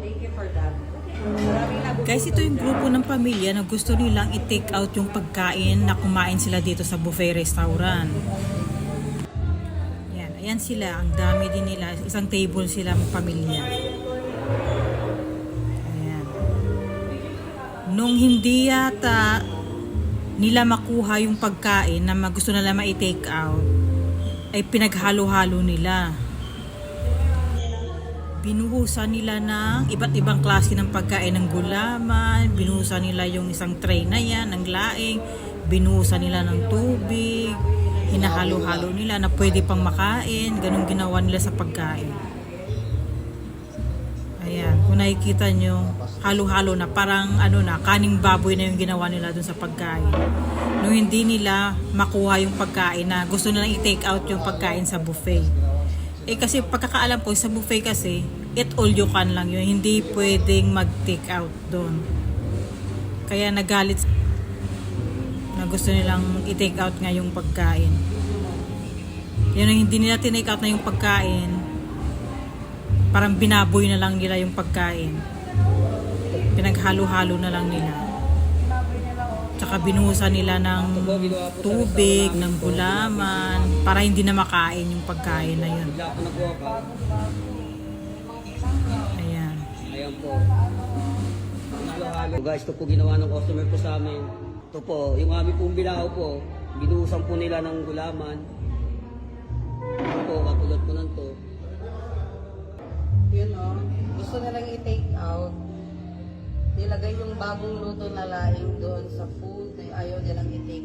Thank you for that. Guys, ito yung grupo ng pamilya na gusto nilang i-take out yung pagkain na kumain sila dito sa buffet restaurant. Yan, ayan sila. Ang dami din nila. Isang table sila ng pamilya. Ayan. Nung hindi yata nila makuha yung pagkain na gusto nila ma-take out, ay pinaghalo-halo nila binuhusan nila ng iba't ibang klase ng pagkain ng gulaman, binuhusan nila yung isang tray na yan, ng laing, binuhusan nila ng tubig, hinahalo-halo nila na pwede pang makain, ganun ginawa nila sa pagkain. Ayan, kung nakikita nyo, halo-halo na, parang ano na, kaning baboy na yung ginawa nila dun sa pagkain. Nung hindi nila makuha yung pagkain na gusto nilang i-take out yung pagkain sa buffet. Eh kasi pagkakaalam ko sa buffet kasi, eat all you can lang yun. Hindi pwedeng mag-take out doon. Kaya nagalit na gusto nilang i-take out nga yung pagkain. Yun ang hindi nila tinake out na yung pagkain. Parang binaboy na lang nila yung pagkain. Pinaghalo-halo na lang nila. Tsaka binuhusan nila ng tubig, ng gulaman, para hindi na makain yung pagkain na yun. Ko. Ayan. Ayan po. So guys, ito po ginawa ng customer po sa amin. Ito po, yung aming pong bilao po, binuhusan po nila ng gulaman. Ito po, katulad po ng to. Yun o. Gusto nilang i-take out. Nilagay yung bagong luto na laing doon sa food. eh, Ayaw nilang out.